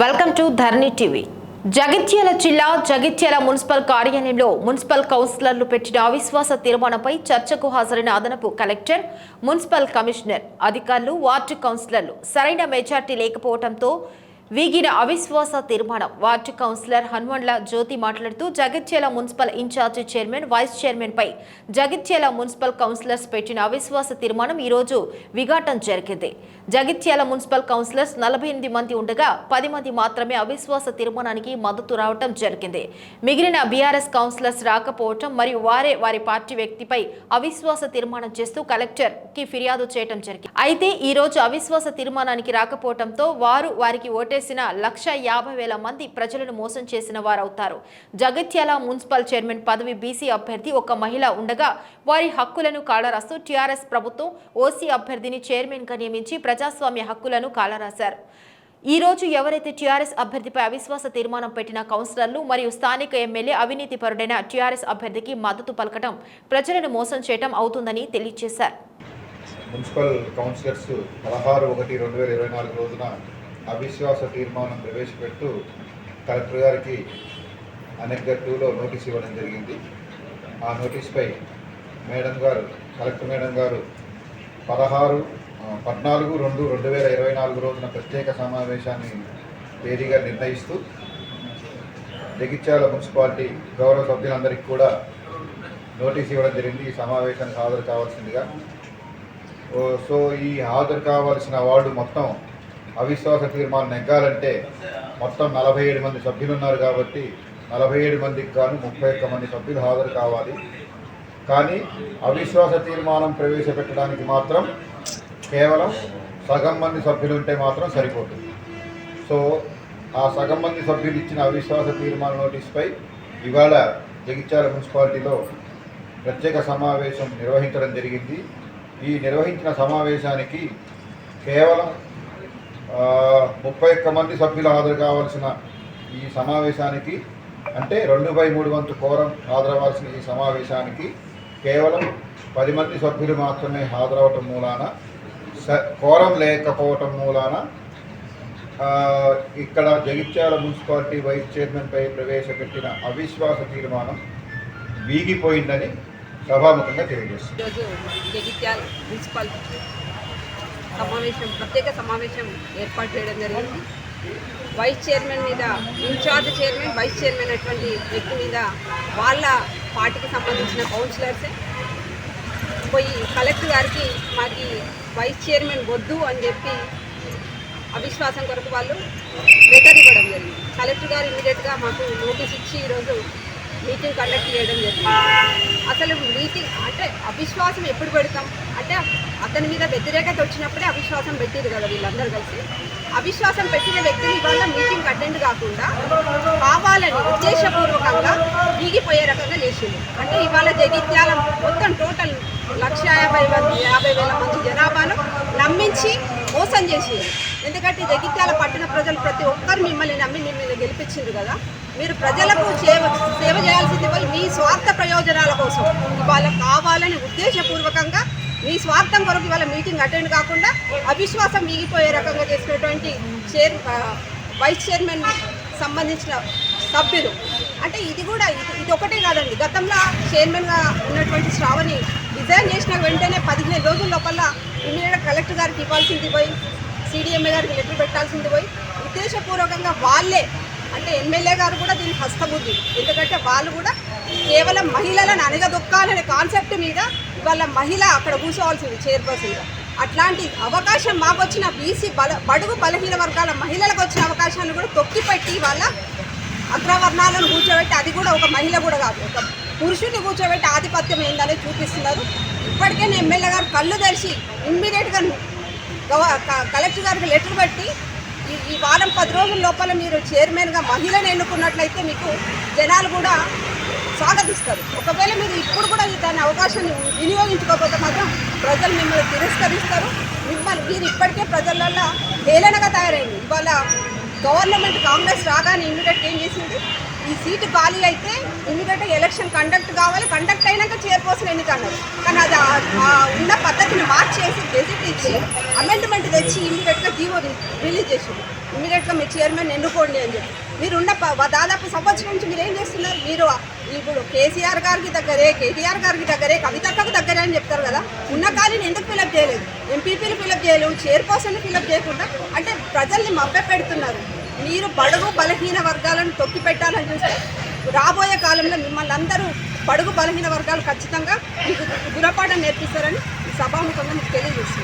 Welcome to Dharani TV. Jagtial జిల్లా Jagtial municipal కార్యాలయంలో municipal కౌన్సిలర్లు పెట్టిన అవిశ్వాస తీర్మానంపై చర్చకు హాజరైన అదనపు కలెక్టర్ మున్సిపల్ కమిషనర్ అధికారులు వార్డు కౌన్సిలర్లు సరైన మెజార్టీ లేకపోవడంతో వీగిన అవిశ్వాస తీర్మానం. వార్డు కౌన్సిలర్ హనుమండ్ల జ్యోతి మాట్లాడుతూ Jagtial municipal incharge chairman vice chairman పై జగిత్యాల మున్సిపల్ కౌన్సిలర్స్ పెట్టిన అవిశ్వాస తీర్మానం ఈరోజు విఘాటం జరిగింది. జగిత్యాల మున్సిపల్ కౌన్సిలర్స్ నలభై ఎనిమిది మంది ఉండగా పది మంది మాత్రమే అవిశ్వాస తీర్మానానికి మద్దతు రావటం జరిగింది. మిగిలిన బీఆర్ఎస్ కౌన్సిలర్స్ రాకపోవటం మరియు వారే వారి పార్టీ వ్యక్తిపై అవిశ్వాస తీర్మానం చేస్తూ కలెక్టర్కి ఫిర్యాదు చేయటం జరిగింది. అయితే ఈ రోజు అవిశ్వాస తీర్మానానికి రాకపోవటంతో వారు వారికి చేసిన లక్ష యాభై వేల మంది ప్రజలను మోసం చేసిన వారవుతారు. జగిత్యాల మున్సిపల్ చైర్మన్ పదవి బీసీ అభ్యర్థి ఒక మహిళ ఉండగా వారి హక్కులను కాలరాస్తూ టీఆర్ఎస్ ప్రభుత్వం ఓసీ అభ్యర్థిని చైర్మన్గా నియమించి ప్రజాస్వామ్య హక్కులను కాలరాశారు. ఈ రోజు ఎవరైతే టీఆర్ఎస్ అభ్యర్థిపై అవిశ్వాస తీర్మానం పెట్టిన కౌన్సిలర్లు మరియు స్థానిక ఎమ్మెల్యే అవినీతి పరుడైన టీఆర్ఎస్ అభ్యర్థికి మద్దతు పలకటం ప్రజలను మోసం చేయటం అవుతుందని తెలియజేశారు. మున్సిపల్ కౌన్సిలర్స్ పదహారు ఒకటి రెండు వేల ఇరవై నాలుగు రోజున అవిశ్వాస తీర్మానం ప్రవేశపెడుతూ కలెక్టర్ గారికి అనెక్గా టూలో నోటీస్ ఇవ్వడం జరిగింది. ఆ నోటీస్పై మేడం గారు కలెక్టర్ మేడం గారు పదహారు పద్నాలుగు రెండు రెండు వేల ఇరవై నాలుగు రోజున ప్రత్యేక సమావేశాన్ని తేదీగా నిర్ణయిస్తూ జగిత్యాల మున్సిపాలిటీ గౌరవ సభ్యులందరికీ కూడా నోటీస్ ఇవ్వడం జరిగింది. ఈ సమావేశానికి హాజరు కావాల్సిందిగా. సో ఈ హాజరు కావాల్సిన వార్డు మొత్తం అవిశ్వాస తీర్మానం నెగ్గాలంటే మొత్తం నలభై ఏడు మంది సభ్యులు ఉన్నారు కాబట్టి నలభై ఏడు మందికి గాను ముప్పై ఒక్క మంది సభ్యులు హాజరు కావాలి. కానీ అవిశ్వాస తీర్మానం ప్రవేశపెట్టడానికి మాత్రం కేవలం సగం మంది సభ్యులు ఉంటే మాత్రం సరిపోతుంది. సో ఆ సగం మంది సభ్యులు ఇచ్చిన అవిశ్వాస తీర్మాన నోటీస్పై ఇవాళ జగిత్యాల మున్సిపాలిటీలో ప్రత్యేక సమావేశం నిర్వహించడం జరిగింది. ఈ నిర్వహించిన సమావేశానికి కేవలం ముప్పై ఒక్క మంది సభ్యులు హాజరు కావాల్సిన ఈ సమావేశానికి అంటే రెండు బై మూడు వంతు కోరం హాజరవ్వాల్సిన ఈ సమావేశానికి కేవలం పది మంది సభ్యులు మాత్రమే హాజరవటం మూలాన స కోరం లేకపోవటం మూలాన ఇక్కడ జగిత్యాల మున్సిపాలిటీ వైస్ చైర్మన్పై ప్రవేశపెట్టిన అవిశ్వాస తీర్మానం వీగిపోయిందని సభాముఖంగా తెలియజేస్తుంది. జగిత్యాల సమావేశం ప్రత్యేక సమావేశం ఏర్పాటు చేయడం జరిగింది. వైస్ చైర్మన్ మీద ఇన్ఛార్జ్ చైర్మన్ వైస్ చైర్మన్ అటువంటి వ్యక్తి మీద వాళ్ళ పార్టీకి సంబంధించిన కౌన్సిలర్సే పోయి కలెక్టర్ గారికి మాకు వైస్ చైర్మన్ వద్దు అని చెప్పి అవిశ్వాసం కొరకు వాళ్ళు లెటర్ ఇవ్వడం జరిగింది. కలెక్టర్ గారు ఇమీడియట్గా మాకు నోటీస్ ఇచ్చి ఈరోజు మీటింగ్ కండక్ట్ చేయడం జరిగింది. అసలు మీటింగ్ అంటే అవిశ్వాసం ఎప్పుడు పెడతాం? అంటే అతని మీద వ్యతిరేకత వచ్చినప్పుడే అవిశ్వాసం పెట్టారు కదా వీళ్ళందరూ కలిసి. అవిశ్వాసం పెట్టిన వ్యక్తిని ఇవాళ మీటింగ్ అటెండ్ కాకుండా కావాలని ఉద్దేశపూర్వకంగా దిగిపోయే రకంగా చేసింది అంటే ఇవాళ జగిత్యాల మొత్తం టోటల్ లక్ష యాభై మంది యాభై వేల మంది జనాభాను నమ్మించి మోసం చేసింది. ఎందుకంటే జగిత్యాల పట్టణ ప్రజలు ప్రతి ఒక్కరు మిమ్మల్ని నమ్మి మిమ్మల్ని గెలిపించింది కదా. మీరు ప్రజలకు సేవ సేవ చేయాల్సింది పోయి మీ స్వార్థ ప్రయోజనాల వాళ్ళకి కావాలని ఉద్దేశపూర్వకంగా మీ స్వార్థం కొరకు ఇవాళ మీటింగ్ అటెండ్ కాకుండా అవిశ్వాసం మిగిపోయే రకంగా చేసినటువంటి చైర్ వైస్ చైర్మన్ సంబంధించిన సభ్యులు. అంటే ఇది కూడా ఇది ఇది ఒకటే కాదండి. గతంలో చైర్మన్గా ఉన్నటువంటి శ్రావణి రిజైన్ చేసిన వెంటనే పదిహేను రోజుల లోపల ఇమీడియట్ కలెక్టర్ గారికి ఇవ్వాల్సింది పోయి సిడిఎంఏ గారికి లెటర్ పెట్టాల్సింది పోయి ఉద్దేశపూర్వకంగా వాళ్ళే అంటే ఎమ్మెల్యే గారు కూడా దీనికి హస్తబుద్ధి ఎందుకంటే వాళ్ళు కూడా కేవలం మహిళలను అనగదొక్కాలనే కాన్సెప్ట్ మీద ఇవాళ మహిళ అక్కడ కూర్చోవాల్సింది చైర్పర్సన్గా అట్లాంటి అవకాశం మాకు వచ్చిన బీసీ బల బడుగు బలహీన వర్గాల మహిళలకు వచ్చిన అవకాశాన్ని కూడా తొక్కిపెట్టి వాళ్ళ అగ్రవర్ణాలను కూర్చోబెట్టి అది కూడా ఒక మహిళ కూడా కాదు ఒక పురుషుని కూర్చోబెట్టి ఆధిపత్యం ఏందనేది చూపిస్తున్నారు. ఇప్పటికే నేను ఎమ్మెల్యే గారు కళ్ళు తెరిచి ఇమ్మీడియట్గా క- కలెక్టర్ గారికి లెటర్ పెట్టి ఈ ఈ వారం పది రోజుల లోపల మీరు చైర్మన్గా మహిళను ఎన్నుకున్నట్లయితే మీకు జనాలు కూడా స్వాగతిస్తారు. ఒకవేళ మీరు ఇప్పుడు కూడా దాని అవకాశాన్ని వినియోగించుకోకపోతే మాత్రం ప్రజలు మిమ్మల్ని తిరస్కరిస్తారు. మిమ్మల్ని మీరు ఇప్పటికే ప్రజలల్లో హేళనగా తయారైంది. ఇవాళ గవర్నమెంట్ కాంగ్రెస్ రాగానే ఇమ్మీడియట్ ఏం చేసింది? ఈ సీటు ఖాళీ అయితే ఇమీడియట్గా ఎలక్షన్ కండక్ట్ కావాలి. కండక్ట్ అయినాక చైర్పర్సన్ ఎన్నిక అన్నారు. కానీ అది ఉన్న పద్ధతిని మార్చేసి గెజిట్ ఇచ్చి అమెండ్మెంట్ తెచ్చి ఇమీడియట్గా జీవో రిలీజ్ చేసింది. ఇమీడియట్గా మీ చైర్మన్ ఎన్నుకోండి అని చెప్పి. మీరున్న ప- దాదాపు సంవత్సరం నుంచి మీరు ఏం చేస్తున్నారు? మీరు ఇప్పుడు కేసీఆర్ గారికి దగ్గరే కేటీఆర్ గారికి దగ్గరే కవితక్కకు దగ్గరే అని చెప్తారు కదా. ఉన్న ఖాళీని ఎందుకు ఫిలప్ చేయలేదు? ఎంపీపీలు ఫిలప్ చేయలేవు చైర్పర్సన్ ఫిలప్ చేయకుండా అంటే ప్రజల్ని మభ్య పెడుతున్నారు. మీరు బడుగు బలహీన వర్గాలను తొక్కి పెట్టాలని చూస్తే రాబోయే కాలంలో మిమ్మల్ని అందరూ బడుగు బలహీన వర్గాలు ఖచ్చితంగా మీకు గుణపాఠం నేర్పిస్తారని సభాముఖంగా మీకు తెలియజేస్తుంది